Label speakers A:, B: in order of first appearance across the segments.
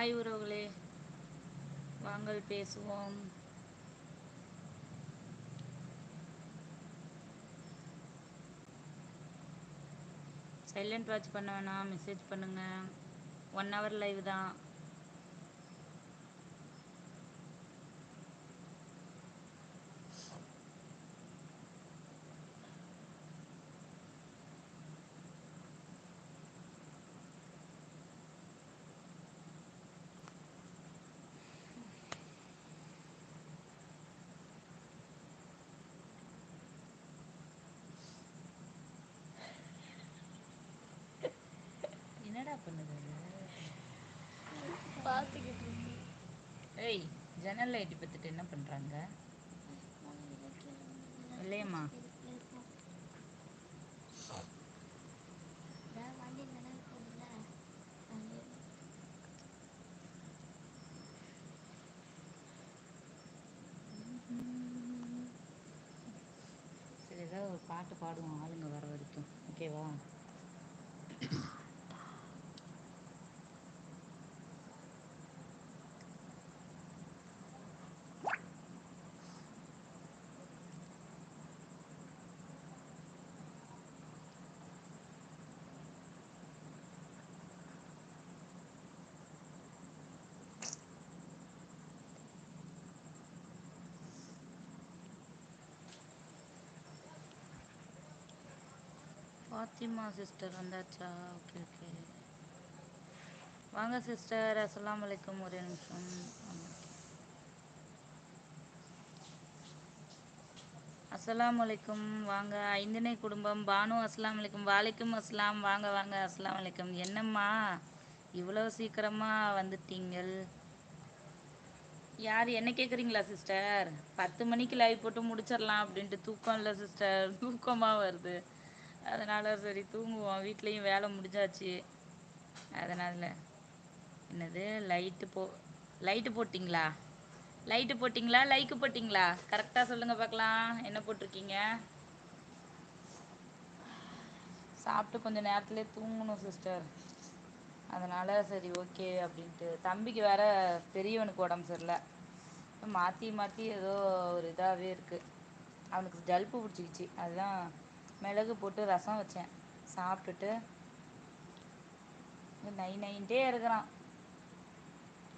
A: Hi உறவுகளே. வாங்கள் பேசுவோம். சைலண்ட் வாட்ச் பண்ண வேணாம் மெசேஜ் பண்ணுங்க. ஒன் ஹவர் லைவ் தான். என்னடா பண்ணுது
B: பார்த்துக்கிட்டு இருக்கு.
A: ஏய் ஜன்னல் லைட் பத்துட்டு என்ன பண்றாங்க? இல்லையம்மா. சரி ஏதாவது ஒரு பாட்டு பாடுவோம். ஆளுங்க வர வரைக்கும். ஓகேவா? ஃபாத்திமா சிஸ்டர் வந்தாச்சா? Okay okay. வாங்க சிஸ்டர். அஸ்லாம் வலைக்கம் ஒரே நிமிஷம். அஸ்லாம் அஸ்ஸலாமு வாங்க. ஐந்தினை குடும்பம். பானு அஸ்லாம் அலைக்கும். வாலைக்கும் அஸ்ஸலாம். வாங்க வாங்க. அஸ்லாம் அலைக்கும். என்னம்மா? இவ்வளவு சீக்கிரமா வந்துட்டீங்கள். யார் என்ன கேட்குறீங்களா சிஸ்டர்? பத்து மணிக்கு லைவ் போட்டு முடிச்சிடலாம் அப்படின்ட்டு தூக்கம் இல்லை சிஸ்டர். தூக்கமாக வருது. அதனால சரி தூங்குவோம். வீட்லேயும் வேலை முடிஞ்சாச்சு. அதனால என்னது லைட்டு போ லைட்டு போட்டிங்களா? லைட்டு போட்டிங்களா? லைக்கு போட்டிங்களா? கரெக்டாக சொல்லுங்க பார்க்கலாம். என்ன போட்டிருக்கீங்க? சாப்பிட்டு கொஞ்சம் நேரத்துலேயே தூங்கணும் சிஸ்டர் அதனால சரி ஓகே அப்படின்ட்டு. தம்பிக்கு வேற பெரியவனுக்கு உடம்பு சரியில்லை. மாற்றி மாற்றி ஏதோ ஒரு இதாகவே இருக்குது அவனுக்கு ஜல்ப்பு பிடிச்சிக்கிச்சு. அதுதான் மிளகு போட்டு ரசம் வச்சேன். சாப்பிட்டுட்டு நை நைன்ட்டே இருக்கிறான்.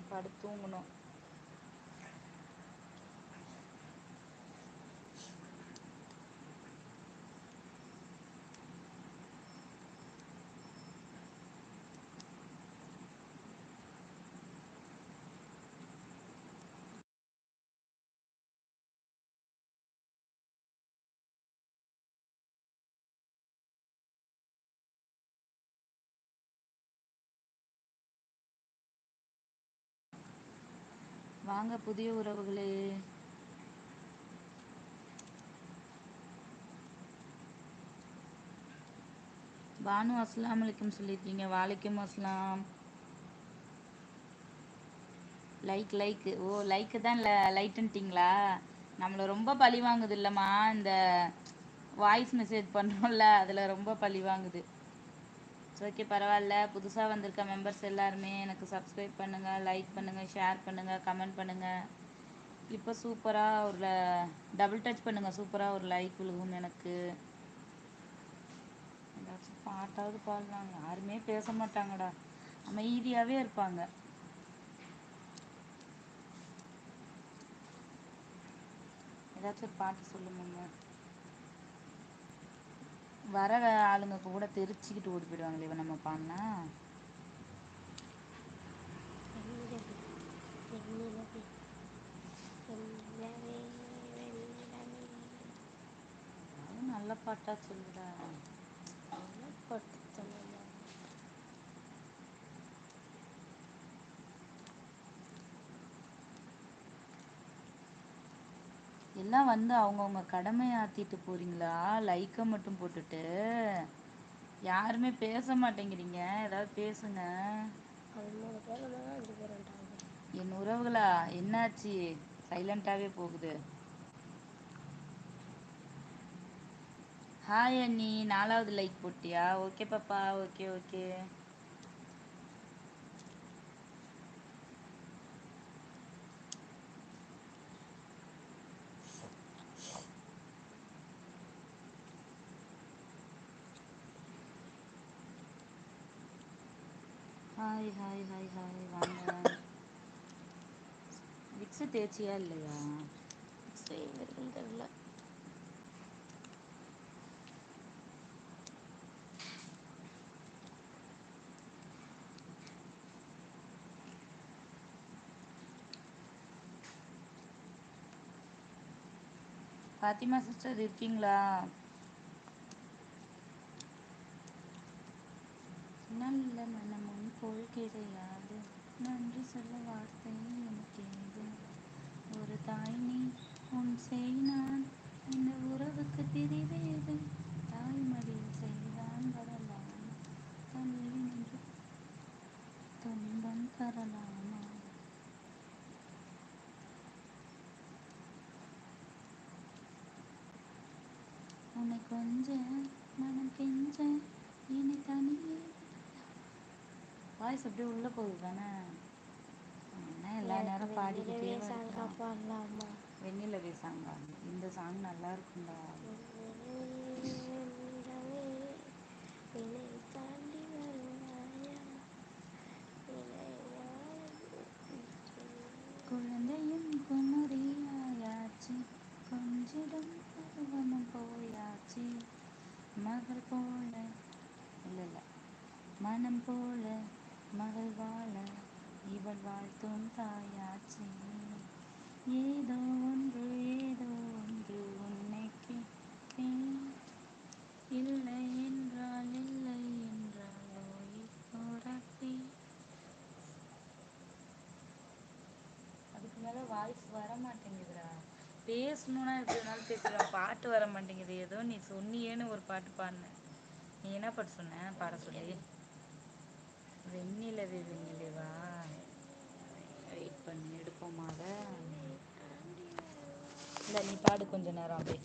A: படுத்து தூங்கணும். வாங்க புதிய உறவுகளே. பானு அஸ்லாம் அலைக்கும் சொல்லியிருக்கீங்க. வாலைக்கும் அஸ்லாம் லைக் லைக் ஓ லைக்கு தான் இல்லை லைட்டுன்ட்டிங்களா நம்மளை ரொம்ப பழி வாங்குது இல்லைம்மா இந்த வாய்ஸ் மெசேஜ் பண்ணுறோம்ல அதில் ரொம்ப பழி வாங்குது. ஓகே பரவாயில்ல. புதுசாக வந்திருக்க மெம்பர்ஸ் எல்லாருமே எனக்கு சப்ஸ்கிரைப் பண்ணுங்கள் லைக் பண்ணுங்கள் ஷேர் பண்ணுங்கள் கமெண்ட் பண்ணுங்கள் இப்போ சூப்பராக ஒரு டபுள் டச் பண்ணுங்கள் சூப்பராக ஒரு லைக் விழுகும் எனக்கு. ஏதாச்சும் பாட்டாவது பாடலாங்க யாருமே பேச மாட்டாங்கடா. அமைதியாகவே இருப்பாங்க. ஏதாச்சும் ஒரு பாட்டு சொல்லுங்க. வர ஆளுங்க கூட தெரிச்சுக்கிட்டு ஓடி போயிடுவாங்களே இவன் நம்ம பாடினா நல்ல பாட்டா சொல்லுடா.
B: நல்ல பாட்டு
A: எல்லாம் வந்து அவங்கவுங்க கடமையாத்திட்டு போறீங்களா? லைக்கை மட்டும் போட்டுட்டு. யாருமே பேச மாட்டேங்கிறீங்க. ஏதாவது பேசுங்க. என் உறவுகளா? என்னாச்சு? சைலண்டாவே போகுது. ஹாய் அண்ணி. நாலாவது லைக் போட்டியா? ஓகே பாப்பா. Okay okay hi hi hi hi வாங்க விக்ஸு தேச்சியா இல்லையா
B: விக்ஸு எங்க இருக்குன்னு தெர்ல
A: பாத்திமா சிஸ்டர் இருக்கீங்களா நல்ல மனமும் போல் கிடையாது நன்றி சொல்ல வார்த்தை எனக்கு எது ஒரு தாய் நீ உன் செய் நான். இந்த உறவுக்கு பிரிவேது தாய்மடியில் செய்தான் வரலாம்? தள்ளி நின்று துன்பம் தரலாமா? உன்னை கொஞ்ச மனம் கெஞ்ச என்னை தனியே வாய்ஸ் அப்படியே உள்ள போகுது தானே? எல்லா நேரம் பாடிக்கிட்டே இருக்கலாம்
B: பாடலாமா?
A: வெண்ணிலவே சாங்கா இந்த சாங் நல்லா இருக்கும்டா. குழந்தையும் குமரியாயாச்சு கொஞ்சிடம் பருவமும் போயாச்சு. மகள் போல இல்ல இல்ல. மனம் போல மகள் வாழ இவள் வாழ்த்தும் தாயாச்சி. ஏதோ ஒன்று ஏதோ ஒன்று உன்னை கேட்பேன். இல்லை என்றால் இல்லை என்றால் ஓய் போராட்டேன் அதுக்கு மேலே வாய்ஸ் வர மாட்டேங்குதுடா பேசணும்னா எப்படி வேணாலும் பேசுறேன் பாட்டு வர மாட்டேங்குது ஏதோ நீ சொன்னியேன்னு ஒரு பாட்டு பாடினேன். நீ என்ன பாட்டு சொன்ன? பாட சொல்லி. வெண்ணிலவே வெண்ணிலவா? வெயிட் பண்ணி எடுப்போமா அத? இல்ல நீ பாடு கொஞ்ச நேரம் அப்படியே.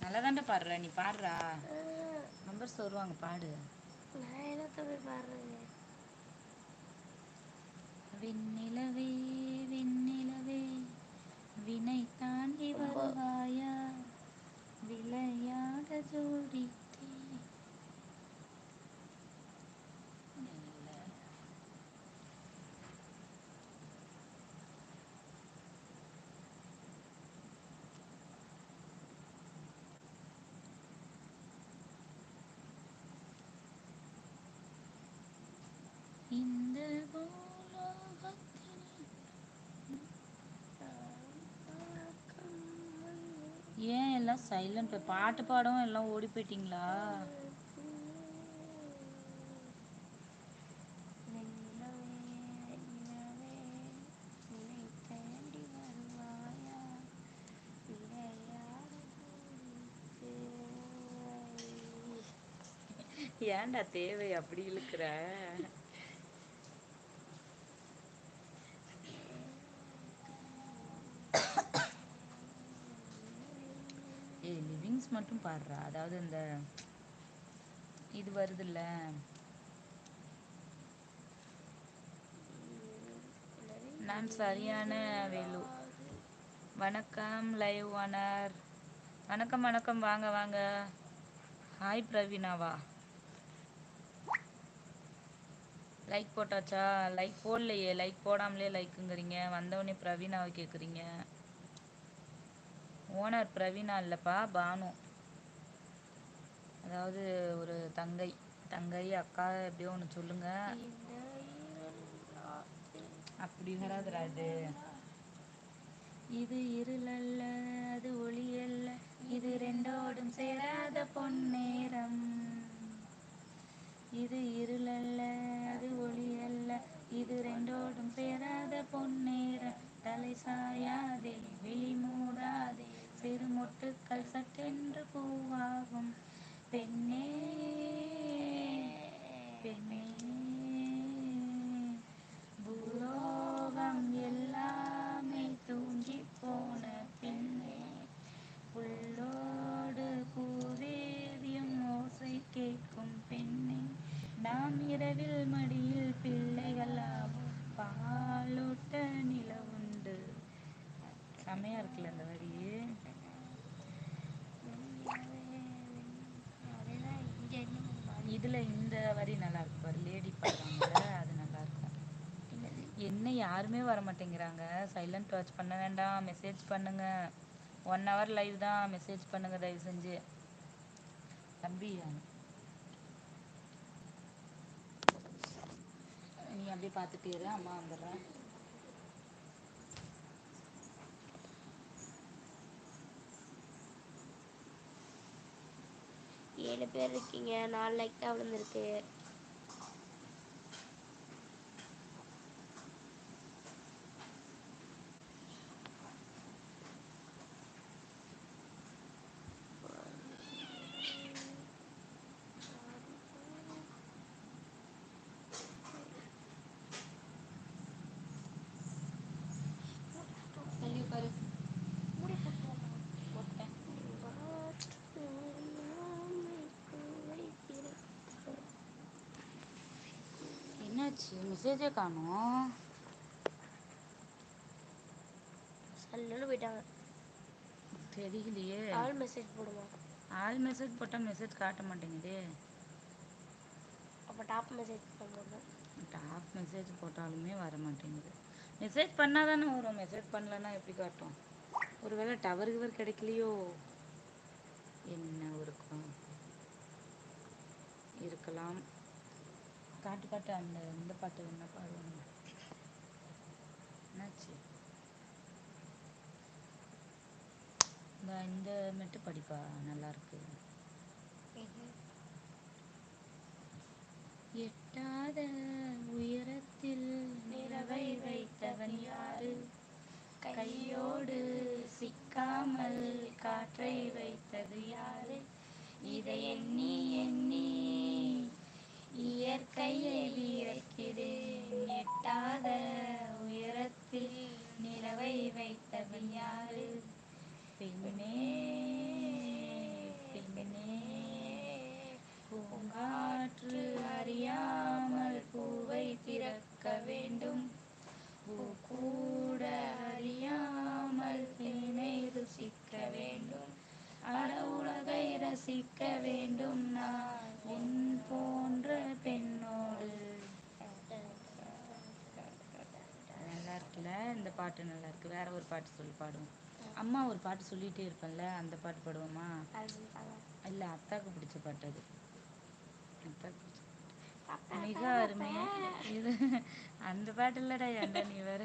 A: நல்லா பாடுற நீ பாடுறா. நம்பர்ஸ் வருவாங்க பாடு.
B: நான் என்னத்த போய் பாடுறது?
A: விண்ணிலவே விண்ணிலவே வினை தாண்டி
B: ரொம்ப-
A: வருவாயா விளையாட ஜோடித்தே நில. இந்த ஏன் எல்லாம் சைலண்ட் பாட்டு பாடவும் எல்லாம் ஓடி போயிட்டீங்களா வெண்ணிலவே, உன்னை வருவாயா? ஏன்டா தேவை அப்படி இழுக்கிற ஏய் லிவிங்ஸ் மட்டும் பாடுறா. அதாவது இந்த இது வருதுல்ல? நான் சரியான வேலு. வணக்கம் லைவ் ஓனர். வணக்கம் வணக்கம். வாங்க வாங்க. ஹாய் பிரவீனாவா லைக் போட்டாச்சா? லைக் போடலையே. லைக் போடாமலே லைக்குங்கிறீங்க வந்தவொடனே பிரவீனாவை கேட்குறீங்க ஓனர் பிரவீனா இல்லைப்பா பானு. அதாவது ஒரு தங்கை. தங்கை அக்கா எப்படியோ ஒன்று சொல்லுங்க. அப்படி வராது இது இது அது ஒளி அல்ல இது ரெண்டோடும் சேராத பொன்னேரம் இது இருள் அல்ல அது ஒளி அல்ல இது ரெண்டோடும் சேராத பொன்னேரம் தலை சாயாதே விழி மூடாதே சிறு மொட்டுக்கள் சட்டென்று பூவாகும் பெண்ணே பெண்ணே பூலோகம் எல்லாமே தூங்கி போன பெண்ணே உள்ளோடு பூதேவியும் ஓசை கேட்கும் பெண்ணே நாம் இரவில் மடியில் பிள்ளைகளாகும் பாலூட்ட நிலவுண்டு செமையா இருக்குல்ல அந்த வரி
B: அதேதான் இங்க இன்னும்
A: இதுல இந்த வரி நல்லா இருக்கு பாரு லேடி யாருமே வர மாட்டேங்கிறாங்க சைலண்ட் வாட்ச் பண்ண வேண்டாம். மெசேஜ் பண்ணுங்க. ஒன் ஹவர் லைவ் தான் மெசேஜ் பண்ணுங்க தயவு செஞ்சு. தம்பி நீ அப்படியே பார்த்துட்டே இரு. அம்மா வந்துடுறேன்
B: ஏழு பேர் இருக்கீங்க. நாலு லைக் தான் விழுந்திருக்கு.
A: என்னாச்சு மெசேஜே காணோம்
B: சல்லுன்னு போயிட்டாங்க
A: தெரியலையே
B: ஆல் மெசேஜ் போடுமா
A: ஆல் மெசேஜ் போட்டால் மெசேஜ் காட்ட மாட்டேங்குதே
B: அப்போ டாப் மெசேஜ் பண்ணுவோம்
A: டாப் மெசேஜ் போட்டாலுமே வர மாட்டேங்குது மெசேஜ் பண்ணால் தானே வரும் மெசேஜ் பண்ணலன்னா எப்படி காட்டும் ஒருவேளை டவர் கிவர் கிடைக்கலையோ என்ன இருக்கும் இருக்கலாம் காட்டு காட்டு அந்த இந்த பாட்டு என்ன பாடுவாங்க? என்னாச்சு? இந்த இந்த மெட்டு படிப்பா? நல்லா இருக்கு எட்டாத உயரத்தில் நிறவை வைத்தவன் யாரு? கையோடு சிக்காமல் காற்றை வைத்தது யாரு? இதை எண்ணி எண்ணி பெண்ணே பெண்ணே பூங்காற்று அறியாமல் பூவை திறக்க வேண்டும். பூ கூட அறியாமல் பெண்ணை ருசிக்க வேண்டும். அட உலகை ரசிக்க வேண்டும். நான் உன் போன்ற பெண்ணோடு. நல்லா இருக்குல்ல? இந்த பாட்டு நல்லா இருக்கு. வேற ஒரு பாட்டு சொல்லி பாடுவோம். அம்மா ஒரு பாட்டு சொல்லிட்டே இருப்பேன்ல அந்த பாட்டு பாடுவோமா? இல்ல அத்தாக்கு பிடிச்ச பாட்டு அது. மிக அருமை இது. அந்த பாட்டு இல்லடா ஏன்டா நீ வேற?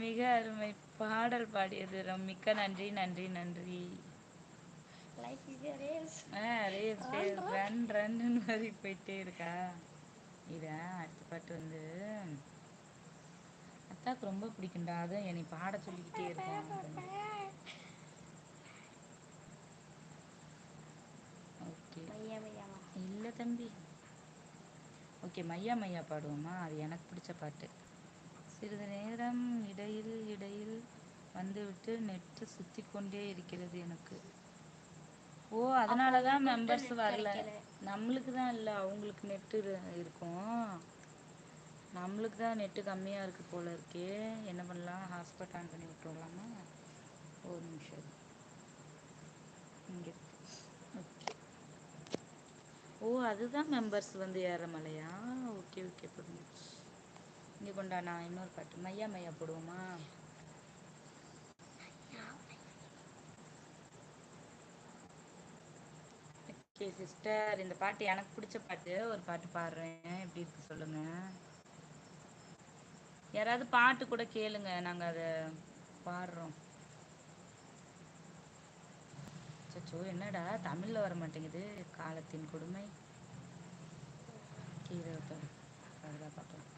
A: மிக அருமை பாடல் பாடியது. மிக்க நன்றி நன்றி நன்றி. ரன் ரன்னு மாதிரி போயிட்டே இருக்கா. இத அடுத்த பாட்டு வந்து அத்தாக்கு ரொம்ப பிடிக்கும்டா. அதுவும் என்னை பாட சொல்லிக்கிட்டே இருக்கான் ஓகே. இல்ல தம்பி. ஓகே மையா மையா பாடுவோமா? அது எனக்கு பிடிச்ச பாட்டு. சிறிது நேரம் இடையில் இடையில் வந்துவிட்டு நெட்டு சுத்தி கொண்டே இருக்கிறது எனக்கு. ஓ அதனால தான்
B: உங்களுக்கு
A: மெம்பர்ஸ் வரல. நம்மளுக்கு தான் இல்லை அவங்களுக்கு நெட்டு இருக்கும். நம்மளுக்கு தான் நெட்டு கம்மியாக இருக்கு போல இருக்கே. என்ன பண்ணலாம்? ஹாட்ஸ்பாட் ஆன் பண்ணி விட்டுறலாமா? ஒரு நிமிஷம். இங்கே. ஓகே ஓ அதுதான் மெம்பர்ஸ் வந்து ஏறமலையா? ஓகே ஓகே புரிஞ்சிச்சு. இங்கே கொண்டா நான் இன்னொரு பாட்டு. மையா மையா போடுவோமா? ஓகே சிஸ்டர் இந்த பாட்டு எனக்கு பிடிச்ச பாட்டு. ஒரு பாட்டு பாடுறேன். எப்படி இருக்கு சொல்லுங்கள் யாராவது பாட்டு கூட கேளுங்க நாங்க அதை பாடுறோம். சச்சோ என்னடா? தமிழ்ல வர மாட்டேங்குது. காலத்தின் கொடுமை. கீழே அதுதான் பார்க்கலாம்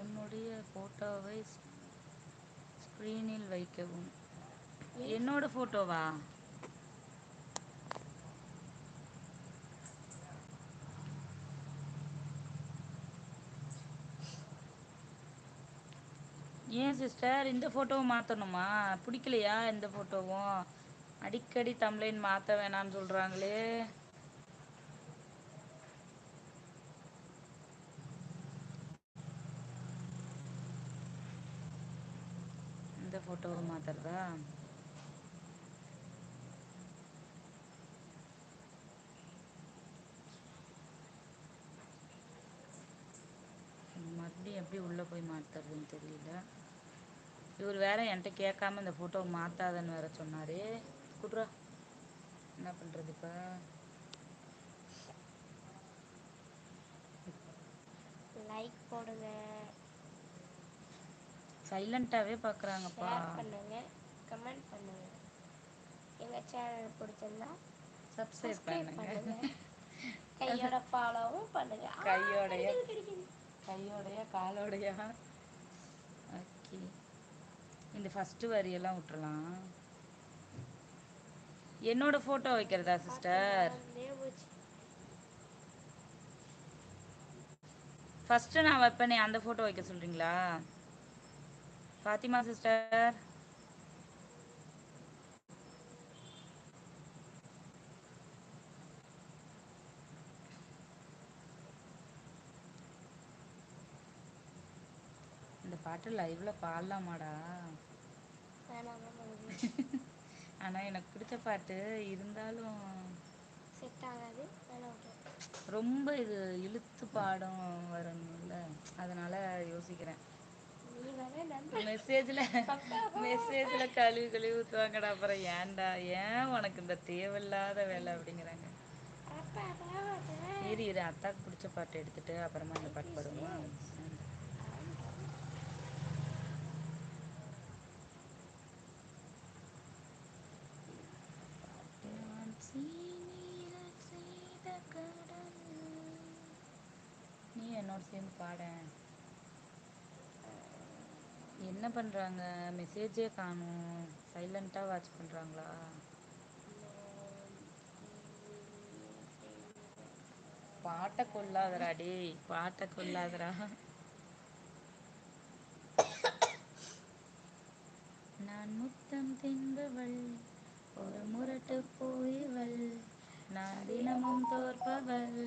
A: உன்னுடைய போட்டோவை ஸ்க்ரீனில் வைக்கவும். என்னோட போட்டோவா? ஏன் சிஸ்டர் இந்த ஃபோட்டோவும் மாற்றணுமா பிடிக்கலையா இந்த ஃபோட்டோவும் அடிக்கடி தம்ப்ளைன் மாற்ற வேணாம்னு சொல்கிறாங்களே இந்த ஃபோட்டோவை மாற்றுறதா எப்படி உள்ளே போய் மாற்றுறதுன்னு தெரியல. இவர் வேற என்கிட்ட கேட்காம இந்த ஃபோட்டோவை மாற்றாதன்னு வேற சொன்னார். குட்ரா என்ன பண்ணுறது இப்போ?
B: லைக் போடுங்க.
A: சைலண்ட்டாகவே பார்க்குறாங்கப்பா
B: பண்ணுங்க. கமெண்ட் பண்ணுங்க. எங்க சேனல் பிடிச்சிருந்தா
A: சப்ஸ்கிரைப் பண்ணுங்க.
B: கையோட ஃபாலோவும் பண்ணுங்க.
A: கையோடைய. கையோடைய காலோடையா. ஓகே. இந்த ஃபஸ்ட்டு வரியெல்லாம் விட்டுறலாம். என்னோட ஃபோட்டோ வைக்கிறதா சிஸ்டர் ஃபஸ்ட்டு நான் வைப்பேனே அந்த ஃபோட்டோ வைக்க சொல்கிறீங்களா ஃபாத்திமா சிஸ்டர் இந்த பாட்டு லைவ்ல பாடலாமாடா? ஆனால் எனக்கு பிடிச்ச பாட்டு இருந்தாலும்
B: செட் ஆகாது.
A: ரொம்ப இது இழுத்து பாடம் வரணும்ல. அதனால யோசிக்கிறேன். மெசேஜ்ல மெசேஜ்ல கழுவி கழுவி ஊத்துவாங்கடா. அப்புறம் ஏன்டா? ஏன் உனக்கு இந்த தேவையில்லாத வேலை அப்படிங்கிறாங்க.
B: அப்பா, அப்பா, அப்பா.
A: இரு. இரு அத்தாக்கு பிடிச்ச பாட்டு எடுத்துட்டு அப்புறமா இந்த பாட்டு பாடுவோமா? நீ சேர்ந்து பாடேன் என்ன பண்றாங்க? மெசேஜே காணும். சைலண்ட்டாக வாட்ச் பண்றாங்களா? பாட்டை கொல்லாதடா டேய். பாட்டை கொல்லாதடா நான் முத்தம் தின்பவள் ஒரு முரட்டு போய்வள் நான் தினமும் தோற்பவள்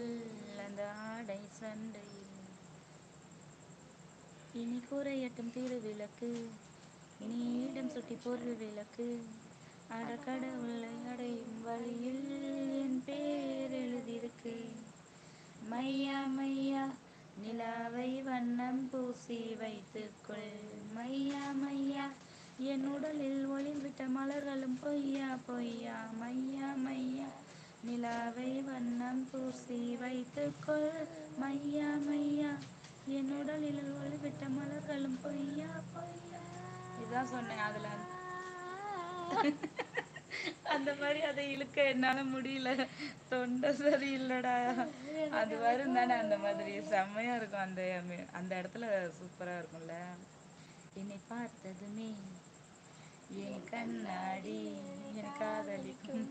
A: அந்த ஆடை சண்டை இனி குறையட்டும் நீ இனியிடம் சுட்டி பொருள் விளக்கு. அடக்கடவுளை அடையும் வழியில் என் பேர் எழுதியிருக்கு. மையா மையா நிலாவை வண்ணம் பூசி வைத்துக்கொள். மையா மையா என் உடலில் ஒளிர்விட்ட மலர்களும் பொய்யா பொய்யா. மையா மையா நிலாவை வண்ணம் பூசி வைத்துக்கொள். மையா மையா என் உடலில் ஒளிவிட்ட மலர்களும் பொய்யா பொய்யா. இதான் சொன்னேன் அதுல. அந்த மாதிரி அதை இழுக்க என்னால முடியல. தொண்டை இல்லடா அது வரும் தானே அந்த மாதிரி. செம்மையா இருக்கும் அந்த அந்த இடத்துல சூப்பரா இருக்கும்ல. என்னை பார்த்ததுமே என் கண்ணாடி என் காதலிக்கும்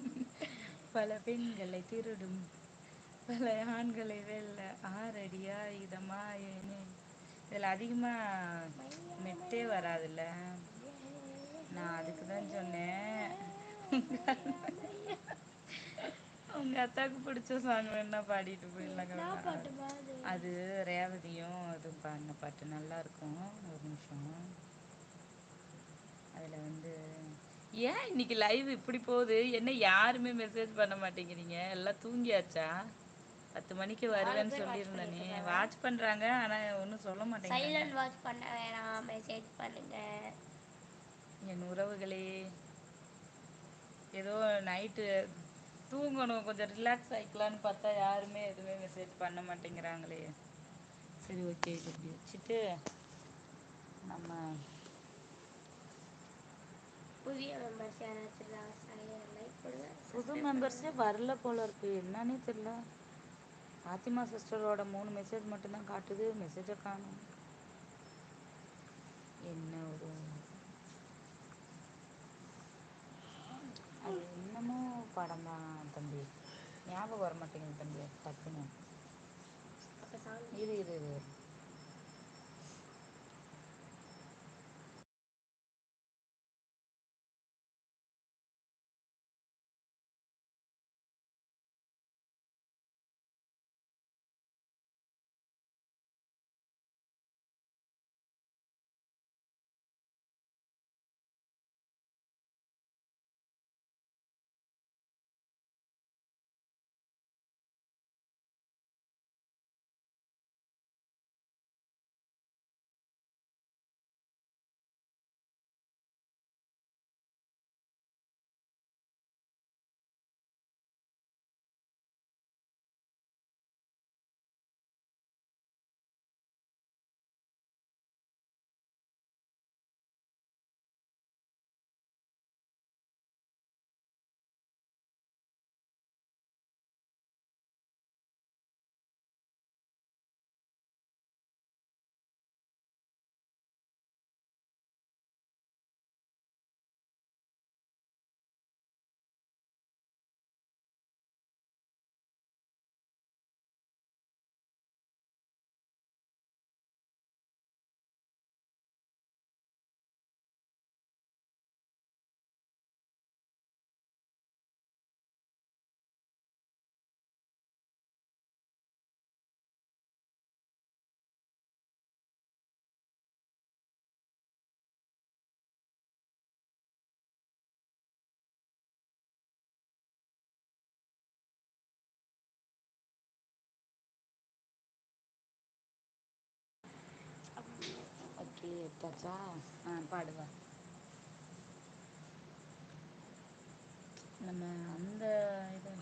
A: பல பெண்களை திருடும் பல ஆண்களை வெல்ல ஆறடியா இதமா இதில் அதிகமாக மெட்டே வராதுல்ல? நான் அதுக்கு தான் சொன்னேன். உங்க அத்தாக்கு பிடிச்ச சாங் வேணா பாடிட்டு போயிடலாங்க
B: அது?
A: அது ரேவதியும் இதுவும் பாடின பாட்டு நல்லா இருக்கும். ஒரு நிமிஷம். அதில் வந்து ஏன் இன்னைக்கு லைவ் இப்படி போகுது? என்ன யாருமே மெசேஜ் பண்ண மாட்டேங்கிறீங்க? எல்லாம் தூங்கியாச்சா? பத்து மணிக்கு வருவேன்னு சொல்லியிருந்தேனே.
B: இருக்காங்க.
A: வாட்ச் பண்ணுறாங்க ஆனால் ஒன்றும் சொல்ல மாட்டேங்கிறாங்க
B: சைலண்ட் வாட்ச் பண்ண வேணாம் மெசேஜ் பண்ணுங்க.
A: என் உறவுகளே ஏதோ நைட்டு தூங்கணும் கொஞ்சம் ரிலாக்ஸ் ஆகிக்கலான்னு பார்த்தா யாருமே எதுவுமே மெசேஜ் பண்ண மாட்டேங்கிறாங்களே. சரி ஓகே இது இப்படி வச்சுட்டு நம்ம
B: புதிய மெம்பர்ஸ் யாராச்சும்
A: புது மெம்பர்ஸே வரல போல இருக்கு. என்னன்னே தெரியல. ஃபாத்திமா சிஸ்டரோட மூணு மெசேஜ் மட்டும்தான் காட்டுது. மெசேஜை காணும். என்ன ஒரு அது என்னமோ படம் தான் தம்பி. ஞாபகம் வர மாட்டேங்குது தம்பி. டக்குன்னு.
B: பண்ணுங்க. அப்ப சாங்
A: எடுத்தாச்சா ஆ பாடுவேன் நம்ம அந்த இதை.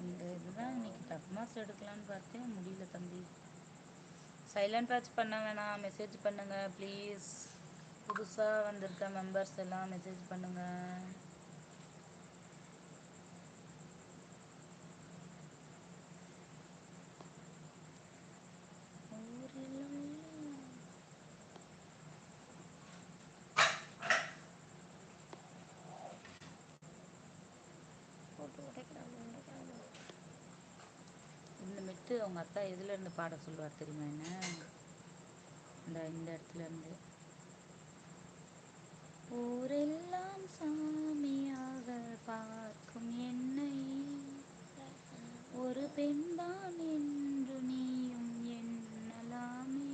A: இந்த இதுதான் இன்னைக்கு டஃப் மார்க்ஸ் எடுக்கலான்னு பார்த்தேன். முடியல தம்பி. சைலண்ட் வாட்ச் பண்ண வேணாம். மெசேஜ் பண்ணுங்க ப்ளீஸ் புதுசாக வந்திருக்க மெம்பர்ஸ் எல்லாம் மெசேஜ் பண்ணுங்கள் ஊரில் உள்ள
B: போட்டு உடைக்கிறாங்க உடைக்கிறாங்க
A: இந்த அவங்க அத்தா எதுல இருந்து பாட சொல்லுவார் தெரியுமா என்ன? இந்த இந்த இடத்துல இருந்து. ஊரெல்லாம் சாமியாக பார்க்கும் என்னை. ஒரு பெண்தான் என்று நீயும் எண்ணலாமே.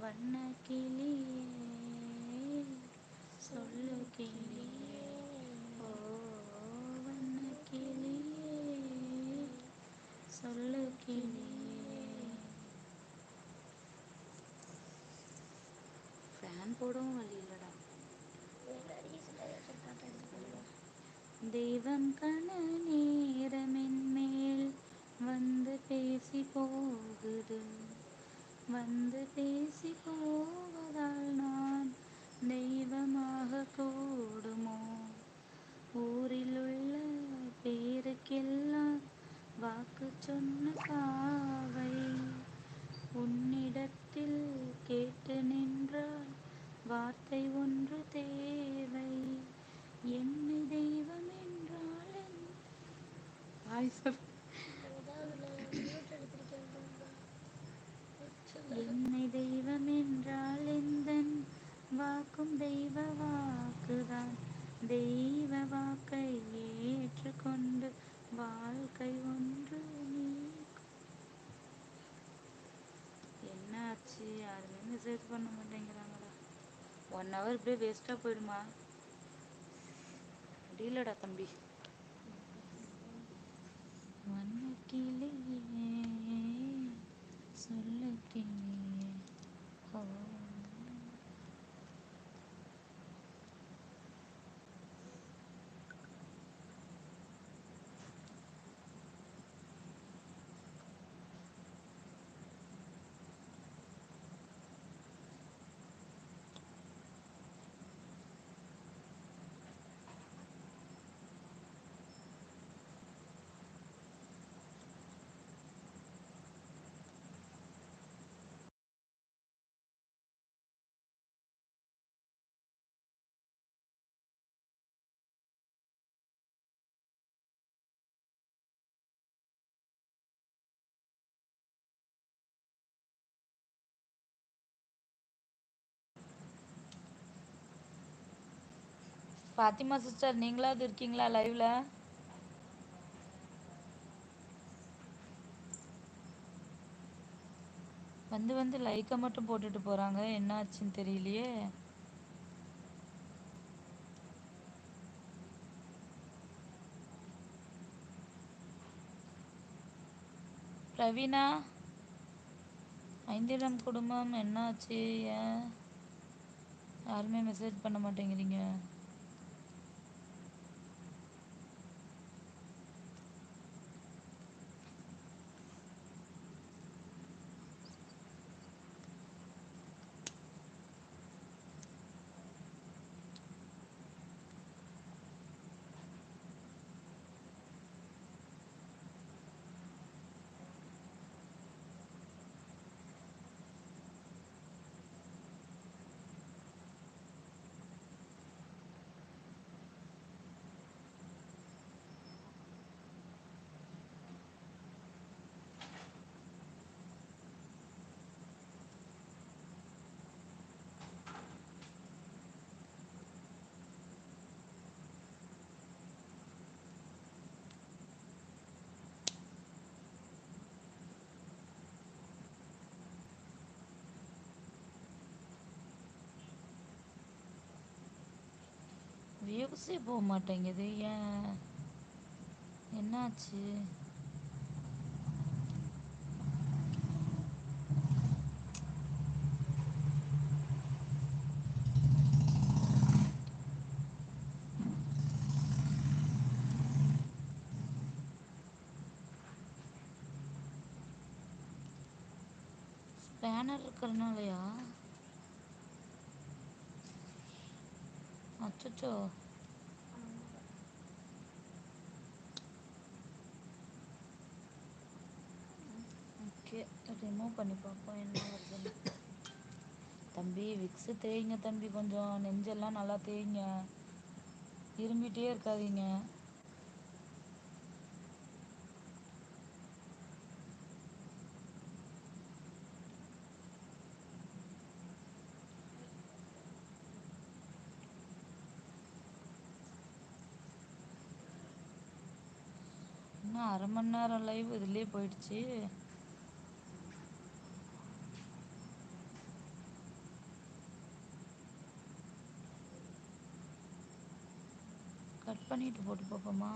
A: வண்ண கிளியே சொல்லு கிளியே ஓ வண்ண கிளியே சொல்லு கிளியே ஃபேன் போடவும் வழி இல்லடா. தெய்வம் கண நேரமென் மேல் வந்து பேசி போகுது வந்து பேசி போவதால் நான் தெய்வமாக கூடுமோ? வாக்கு சொன்ன பாவை உன்னிடத்தில் கேட்டு நின்றால் வார்த்தை ஒன்று தேவை என்னை தெய்வம் என்றால் என்- வாய் சொல்
B: ஏதாவது மியூட் எடுத்திருக்கேன்
A: என்னை தெய்வம் என்றால் எந்தன் வாக்கும் தெய்வ வாக்குதான் தெய்வ வாக்கை ஏற்றுக்கொண்டு வாழ்க்கை ஒன்று நீ என்னாச்சு யாருமே இது பண்ண மாட்டேங்கிறாங்கடா ஒன் ஹவர் இப்படியே வேஸ்ட்டாக போயிடுமா? முடியலடா தம்பி வண்ண கிளியே சொல்ல கிளியே ஓ பாத்திமா சிஸ்டர் நீங்களாவது இருக்கீங்களா லைவ்ல வந்து வந்து லைக்கை மட்டும் போட்டுட்டு போறாங்க. என்ன ஆச்சுன்னு தெரியலையே. பிரவீனா? ஐந்திரம் குடும்பம் என்னாச்சு ஏன்? யாருமே மெசேஜ் பண்ண மாட்டேங்கிறீங்க. வியூஸே போக மாட்டேங்குது. ஏன்? என்னாச்சு? ஸ்பேனர் இருக்கிறனாலயா? அச்சச்சோ ஓகே ரிமூவ் பண்ணி பார்ப்போம் என்ன வருதுன்னு தம்பி விக்ஸு தேய்ங்க தம்பி. கொஞ்சம் நெஞ்செல்லாம் நல்லா தேய்ங்க. இரும்பிட்டே இருக்காதீங்க. அரை மணி நேரம் லைவ் இதுலேயே போயிடுச்சு. கட் பண்ணிட்டு போட்டு பார்ப்போமா